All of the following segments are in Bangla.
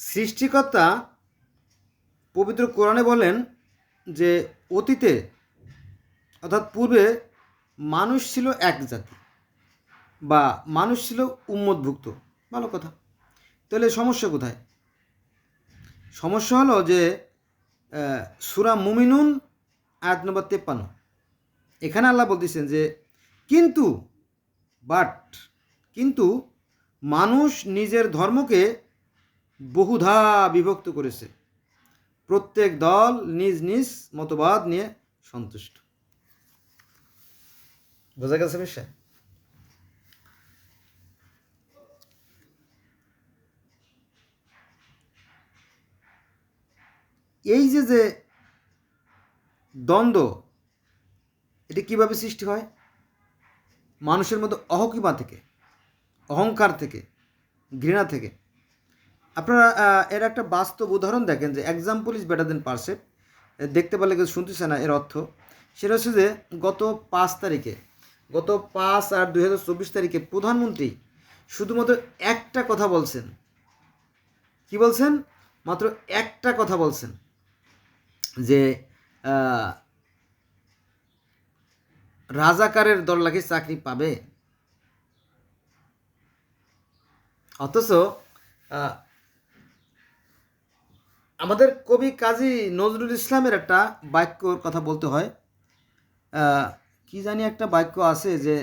সৃষ্টিকর্তা পবিত্র কোরআনে বলেন যে অতীতে, অর্থাৎ পূর্বে মানুষ ছিল এক জাতি বা মানুষ ছিল উম্মতভুক্ত। ভালো কথা। তাহলে সমস্যা কোথায়? সমস্যা হলো যে সুরা মুমিনুন আয়াত নম্বর তেপ্পান্ন। এখানে আল্লাহ বলতেছেন যে, কিন্তু বাট কিন্তু মানুষ নিজের ধর্মকে বহুধা বিভক্ত করেছে। প্রত্যেক দল নিজ নিজ মতবাদ নিয়ে সন্তুষ্ট। বোঝা গেছে বিষয়? এই যে যে দ্বন্দ্ব, এটি কীভাবে সৃষ্টি হয়? মানুষের মধ্যে অহকিমা থেকে, অহংকার থেকে, ঘৃণা থেকে। আপনারা এর একটা বাস্তব উদাহরণ দেখেন যে এক্সাম্পল ইজ বেটার দেন পারসেপ দেখতে পারলে কেউ শুনতেছে না এর অর্থ। সেটা হচ্ছে যে গত পাঁচ তারিখে, গত পাঁচ আর দুই হাজার চব্বিশ তারিখে প্রধানমন্ত্রী শুধুমাত্র একটা কথা বলছেন। কি বলছেন? মাত্র একটা কথা বলছেন যে রাজাকারের দল লাগে চাকরি পাবে? অথচ আমাদের কবি কাজী নজরুল ইসলামের একটা বাক্যর কথা বলতে হয়। কি জানি একটা বাক্য আছে যে,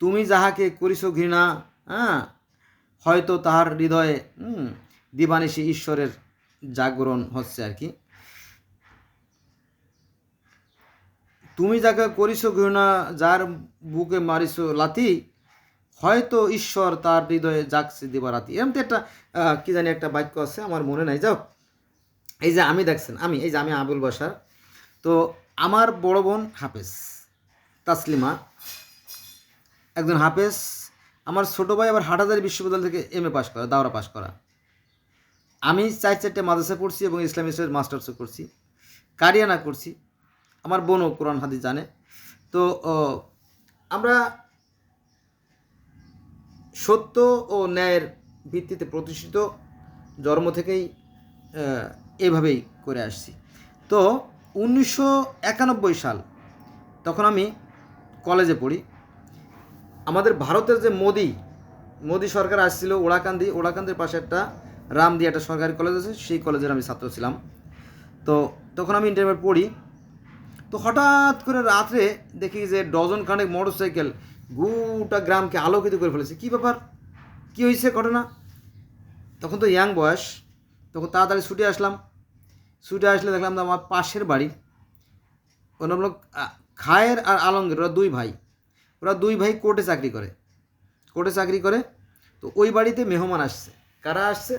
তুমি যাহাকে করিস ঘৃণা হ্যাঁ হয়তো তাহার হৃদয়ে দিবানিশি ঈশ্বরের জাগরণ হচ্ছে আর কি। তুমি যাকে করিস ঘৃণা, যার বুকে মারিস লাথি, হয়তো ঈশ্বর তার হৃদয়ে জাগছে দিবারাতি এরকম তো একটা কি জানি একটা বাক্য আছে, আমার মনে নাই। যাও। এই যে আমি দেখছেন, আমি, এই যে আমি আবুল বাসার তো আমার বড় বোন হাফেজ, তাসলিমা, একজন হাফেজ, আমার ছোটো ভাই আবার হাটাজারি বিশ্ববিদ্যালয় থেকে এম এ পাস করা, দাওরা পাস করা। আমি চার চারটে মাদ্রাসা পড়ছি এবং ইসলামী স্টাডিজ মাস্টার্সও করছি, কারিয়ানা করছি, আমার বোনও কোরআন হাদি জানে। তো আমরা সত্য ও ন্যায়ের ভিত্তিতে প্রতিষ্ঠিত, জন্ম থেকেই এভাবেই করে আসছি। তো উনিশশো একানব্বই সাল তখন আমি কলেজে পড়ি। আমাদের ভারতের যে মোদি মোদি সরকার আসছিল, ওড়াকান্দি, ওড়াকান্দির পাশে একটা রামদি একটা সরকারি কলেজ আছে, সেই কলেজের আমি ছাত্র ছিলাম। তো তখন আমি ইন্টারমিডিয়েট পড়ি। তো হঠাৎ করে রাত্রে দেখি যে ডজন খানেক মোটর সাইকেল গোটা গ্রামকে আলোকিত করে ফেলেছে। কী ব্যাপার? কী হয়েছে ঘটনা? তখন তো ইয়াং বয়স, তখন তাড়াতাড়ি ছুটে আসলাম। ছুটে আসলে দেখলাম যে আমার পাশের বাড়ি। ওনার হলো খায়ের আর আলমগীর, ওরা দুই ভাই। ওরা দুই ভাই কোর্টে চাকরি করে। কোর্টে চাকরি করে, তো ওই বাড়িতে মেহমান আসছে। কারা আসছে?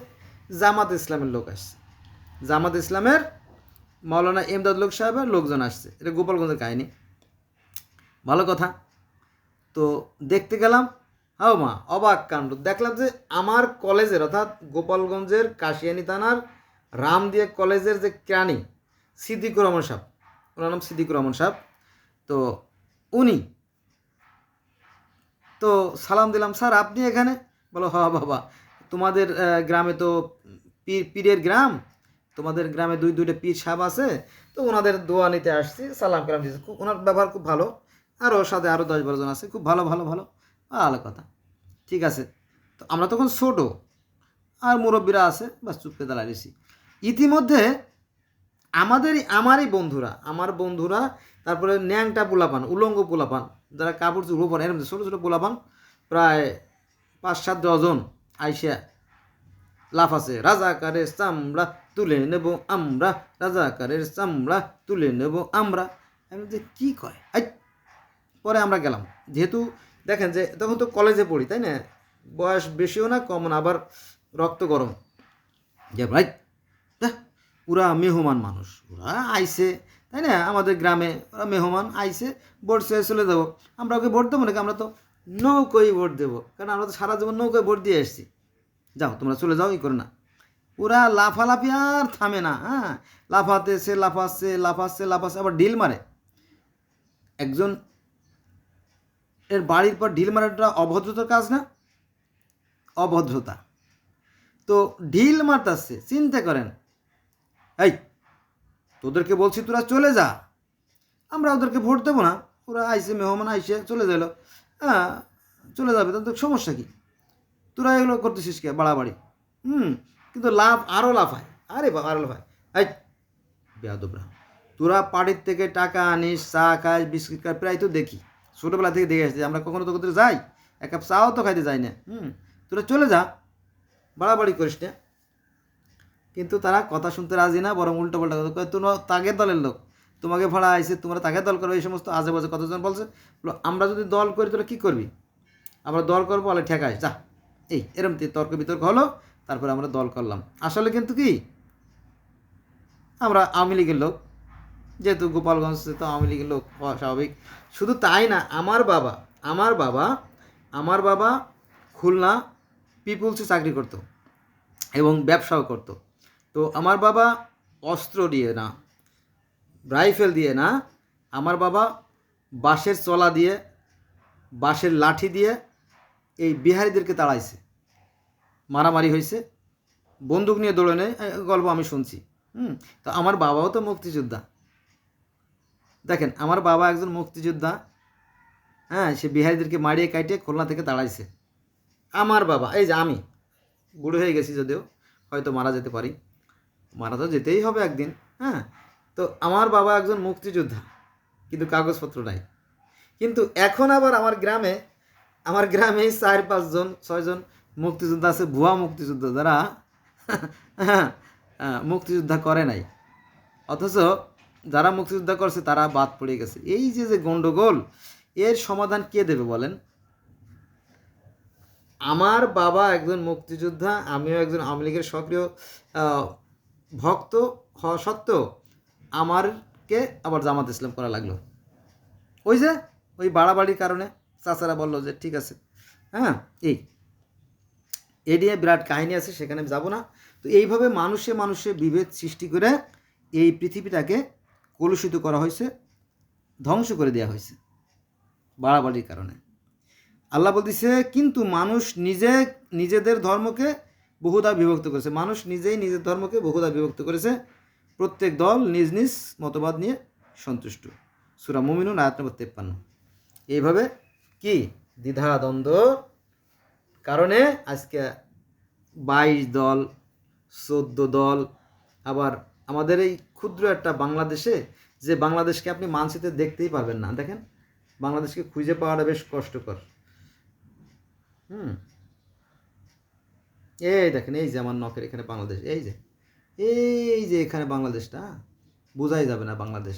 জামাত ইসলামের লোক আসছে। জামাত ইসলামের মাওলানা এমদাদ লোক সাহেবের লোকজন আসছে। এটা গোপালগঞ্জের কাহিনী। ভালো কথা। তো দেখতে গেলাম হাও মা অবাক কাণ্ড। দেখলাম যে আমার কলেজের অর্থাৎ গোপালগঞ্জের কাশিয়ানি থানার রামদিয়া কলেজের যে ক্রানি সিদ্দিকুর রহমান সাহেব, ওনার নাম সিদ্দিকুর রহমান সাহেব। তো উনি, তো সালাম দিলাম, স্যার, আপনি এখানে? বলো হ বাবা। তোমাদের গ্রামে তো পীর, পীরের গ্রাম। তোমাদের গ্রামে দুই, দুইটা পীর সাহেব আছে। তো ওনাদের দোয়া নিতে আসছি, সালাম কালাম খুব, ওনার ব্যবহার খুব ভালো। আরও সাথে আরও দশ বারো জন আছে। খুব ভালো ভালো ভালো। ভালো কথা। ঠিক আছে। তো আমরা তখন ছোটো। আর মুরব্বীরা আছে। বাস চুপকে দাঁড়াইছি ইতিমধ্যে আমাদেরই, আমারই বন্ধুরা, আমার বন্ধুরা, তারপরে ন্যাংটা পোলাপান, উলঙ্গ পোলাপান, যারা কাপড় চুপড় পরে এরকম ছোটো ছোটো পোলাপান, প্রায় পাঁচ সাত ডজন আইসা লাফাছে। রাজাকারের চামড়া তুলে নেব আমরা, রাজাকারের চামড়া তুলে নেব আমরা। আমি যে কী কয়? আই, পরে আমরা গেলাম। যেহেতু দেখেন যে, তখন তো কলেজে পড়ি, তাই না? বয়স বেশিও না কম না, আবার রক্ত গরম। যে ভাই পুরা মেহমান মানুষ। ওরা আইসে তাই না? আমাদের গ্রামে ওরা মেহমান আইসে ভোট শেষ চলে যাব। আমরা ওকে ভোট দেবো নাকি? আমরা তো নৌকোই ভোট দেবো। কারণ আমরা তো সারা জীবন নৌকোয় ভোট দিয়ে এসেছি যাও, তোমরা চলে যাও, ই করে না। ওরা লাফালাফি আর থামে না হ্যাঁ? লাফাতেছে লাফাচ্ছে লাফাচ্ছে লাফাচ্ছে, আবার ঢিল মারে। একজন, এর বাড়ির পর ঢিল মারাটা অভদ্রতার কাজ না? অভদ্রতা। তো ঢিল মারতাছে, চিন্তা করেন। এই, তোদেরকে বলছি তোরা চলে যা। আমরা ওদেরকে ভোট দেবো না। ওরা আইসে, মেহমান আইসে, চলে গেলো হ্যাঁ চলে যাবে তাদের সমস্যা কি? তোরা এগুলো করতেছিস কে? বাড়াবাড়ি। হুম, কিন্তু লাভ আরও লাভ হয়। আরে বাবা আরও লাভ হয়। এই, বেয়াদবরা। তোরা পাড়ির থেকে টাকা আনিস, চা খাস, বিস্কিট খাস, প্রায় তো দেখি। ছোটোবেলা থেকে দেখে আসছি, আমরা কখনো তো কোথাও যাই? এক কাপ চাও তো খাইতে যাই না। হুম, তোরা চলে যা। বাড়াবাড়ি করিস না। কিন্তু তারা কথা শুনতে রাজি না, বরং উল্টো পাল্টা কথা কয় তাগের দলের লোক। তোমাকে ভাড়া আইসে তোমরা তাকে দল করো এই সমস্ত আজে বাজে কতজন বলছে? আমরা যদি দল করি, তাহলে কী করবি? আমরা দল করব বলে ঠেকাই যা। এই, এরম তর্ক বিতর্ক হলো, তারপরে আমরা দল করলাম। আসলে কিন্তু কি? আমরা আওয়ামী লীগের লোক, যেহেতু গোপালগঞ্জ তো আওয়ামী লীগের লোক, হওয়া স্বাভাবিক। শুধু তাই না, আমার বাবা আমার বাবা আমার বাবা খুলনা পিপুলসে চাকরি করতো এবং ব্যবসাও করতো। তো আমার বাবা অস্ত্র দিয়ে না, রাইফেল দিয়ে না, আমার বাবা বাঁশের চলা দিয়ে, বাঁশের লাঠি দিয়ে এই বিহারিদেরকে তাড়াইছে। মারামারি হয়েছে বন্দুক নিয়ে দৌড়ে নেয় গল্প আমি শুনছি। হুম, তো আমার বাবাও তো মুক্তিযোদ্ধা। দেখেন, আমার বাবা একজন মুক্তিযোদ্ধা। হ্যাঁ সে বিহারিদেরকে মারিয়ে কাটিয়ে খুলনা থেকে তাড়াইছে। আমার বাবা, এই যে আমি, বুড়ো হয়ে গেছি যদিও, হয়তো মারা যেতে পারি। মারা তো যেতেই হবে একদিন হ্যাঁ? তো আমার বাবা একজন মুক্তিযোদ্ধা কিন্তু কাগজপত্র নাই। কিন্তু এখন আবার আমার গ্রামে আমার গ্রামে চার পাঁচজন ছয়জন মুক্তিযোদ্ধা আছে ভুয়া মুক্তিযুদ্ধ যারা হ্যাঁ, মুক্তিযোদ্ধা করে নাই। অথচ যারা মুক্তিযোদ্ধা করছে তারা বাদ পড়ে গেছে। এই যে যে গণ্ডগোল এর সমাধান কে দেবে বলেন? আমার বাবা একজন মুক্তিযোদ্ধা আমিও একজন আওয়ামী লীগের সক্রিয় ভক্ত হওয়া সত্ত্বেও আমারকে আবার জামাত ইসলাম করা লাগল। ওই যে, ওই বাড়াবাড়ির কারণে চাচারা বলল যে, ঠিক আছে। হ্যাঁ এই। এ নিয়ে বিরাট কাহিনী আছে, সেখানে আমি যাব না। তো এইভাবে মানুষে মানুষে বিভেদ সৃষ্টি করে এই পৃথিবীটাকে কলুষিত করা হয়েছে, ধ্বংস করে দেওয়া হয়েছে, বাড়াবাড়ির কারণে। আল্লাহ বলতেছে, কিন্তু মানুষ নিজে, নিজেদের ধর্মকে বহুদা বিভক্ত করেছে। মানুষ নিজেই নিজের ধর্মকে বহুদা বিভক্ত করেছে। প্রত্যেক দল নিজ নিজ মতবাদ নিয়ে সন্তুষ্ট। সুরা মুমিনুন, আয়াত নম্বর তেপ্পান্ন। এইভাবে কি? দ্বিধা, দ্বন্দ্ব। কারণে আজকে বাইশ দল, চোদ্দ দল, আবার আমাদের এই ক্ষুদ্র একটা বাংলাদেশে যে বাংলাদেশকে আপনি মানচিত্রে দেখতেই পারবেন না। দেখেন, বাংলাদেশকে খুঁজে পাওয়াটা বেশ কষ্টকর। হুম? এই দেখেন, এই যে আমার নখের এখানে বাংলাদেশ, এই যে এই যে এখানে বাংলাদেশটা, বোঝাই যাবে না বাংলাদেশ,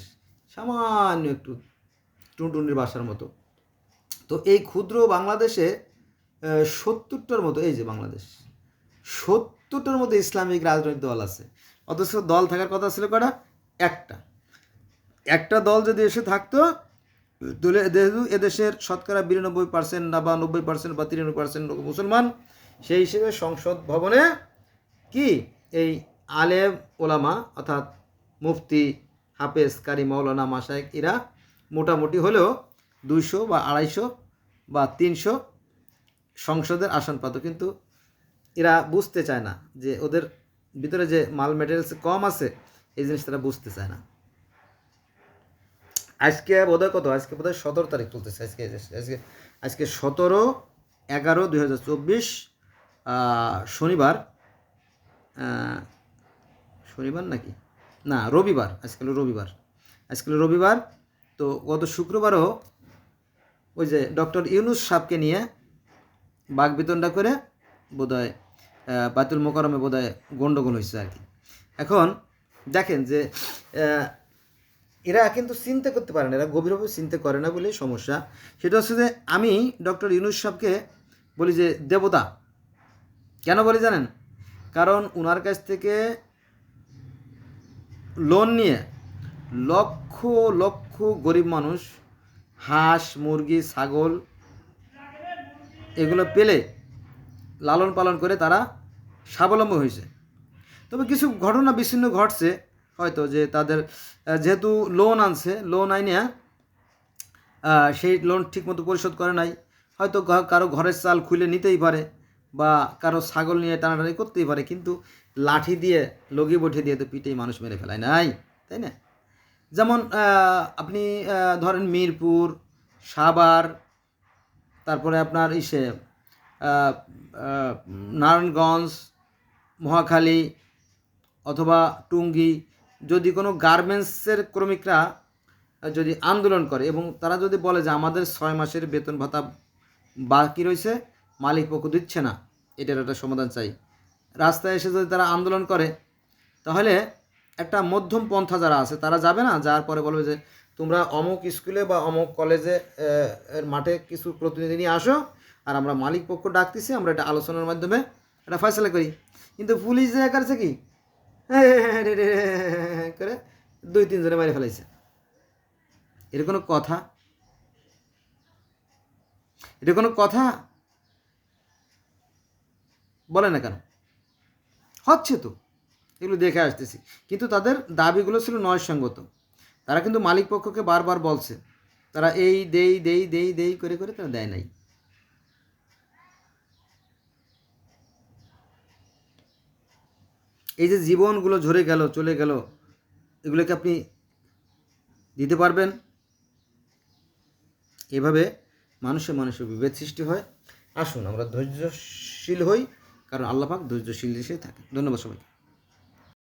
সামান্য একটু টুনটুনির বাসার মতো। তো এই ক্ষুদ্র বাংলাদেশে সত্তরটার মতো, এই যে বাংলাদেশ, সত্তরটার মতো ইসলামিক রাজনৈতিক দল আছে। অথচ দল থাকার কথা ছিল কটা একটা। একটা দল যদি এসে থাকতো যেহেতু এদেশের শতকরা বিরানব্বই পার্সেন্ট বা নব্বই পার্সেন্ট বা তিরানব্বই পার্সেন্ট মুসলমান সেই হিসেবে সংসদ ভবনে কি? এই আলেম ওলামা অর্থাৎ মুফতি হাফেজ কারি মৌলানা মাসায়েক এরা মোটামুটি হলেও দুইশো বা আড়াইশো বা তিনশো সংসদের আসন পাতো। কিন্তু এরা বুঝতে চায় না যে ওদের ভিতরে যে মাল মেটেরিয়ালস কম আছে, এই জিনিস তারা বুঝতে চায় না। আজকে বোধহয় কত? আজকে বোধহয় সতেরো তারিখ চলতেছে আজকে আজকে আজকে সতেরো এগারো দুই হাজার চব্বিশ শনিবার শনিবার নাকি? না, রবিবার আজকাল রবিবার। আজকাল রবিবার, তো গত শুক্রবারও ওই যে ডক্টর ইউনুস সাহকে নিয়ে বাঘ বাগবিতণ্ডা করে বোধহয় বাতুল মোকারমে বোধহয় গণ্ডগোল হয়েছে আর কি। এখন দেখেন যে এরা কিন্তু চিন্তা করতে পারে না, এরা গভীরভাবে চিন্তা করে না বলে সমস্যা। সেটা হচ্ছে যে আমি ডক্টর ইউনুস সাহকে বলি যে, দেবতা কেন বলি জানেন? কারণ ওনার কাছ থেকে লোন নিয়ে লক্ষ লক্ষ গরিব মানুষ, হাঁস, মুরগি, ছাগল এগুলো পেলে লালন পালন করে তারা স্বাবলম্বী হয়েছে। তবে কিছু ঘটনা বিচ্ছিন্ন ঘটছে, হয়তো যে তাদের যেহেতু লোন আনছে লোন আইনে সেই লোন ঠিকমতো পরিশোধ করে নাই। হয়তো কারও ঘরের চাল খুলে নিতেই পারে। বা কারও ছাগল নিয়ে টানাটানি করতেই পারে, কিন্তু লাঠি দিয়ে, লগি বঠে দিয়ে তো পিঠেই মানুষ মেরে ফেলায়, নাই? তাই না? যেমন আপনি ধরেন মিরপুর, সাভার, তারপরে আপনার ইসে নারায়ণগঞ্জ, মহাখালী অথবা টুঙ্গি, যদি কোনো গার্মেন্টসের শ্রমিকরা যদি আন্দোলন করে এবং তারা যদি বলে যে আমাদের ছয় মাসের বেতন ভাতা বাকি রয়েছে মালিক পক্ষ দিচ্ছে না, এটার একটা সমাধান চাই। রাস্তায় এসে যদি তারা আন্দোলন করে, তাহলে একটা মধ্যম পন্থা যারা আছে, তারা যাবে না? যার পরে বলবে যে, তোমরা অমুক স্কুলে বা অমুক কলেজে এর মাঠে কিছু প্রতিনিধি নিয়ে আসো, আর আমরা মালিক পক্ষ ডাকতেছি, আমরা এটা আলোচনার মাধ্যমে এটা ফয়সলা করি। কিন্তু পুলিশ যে করছে কি? করে দুই তিনজনে মেরে ফেলাইছে। এটা কোনো কথা? এটা কোনো কথা বলে না কেন? হচ্ছে তো। এগুলো দেখে আসতেছি। কিন্তু তাদের দাবিগুলো ছিল নয় নয়সঙ্গত তারা কিন্তু মালিক পক্ষকে বারবার বলছে। তারা এই, দেই দেই দেই দেই করে করে তারা দেয় নাই। এই যে জীবনগুলো ঝরে গেল, চলে গেল, এগুলোকে আপনি দিতে পারবেন। এভাবে মানুষে মানুষের বিভেদ সৃষ্টি হয়। আসুন, আমরা ধৈর্যশীল হই। কারণ আল্লাপাক ধৈর্যশীল দেশে থাকে। ধন্যবাদ সবাইকে।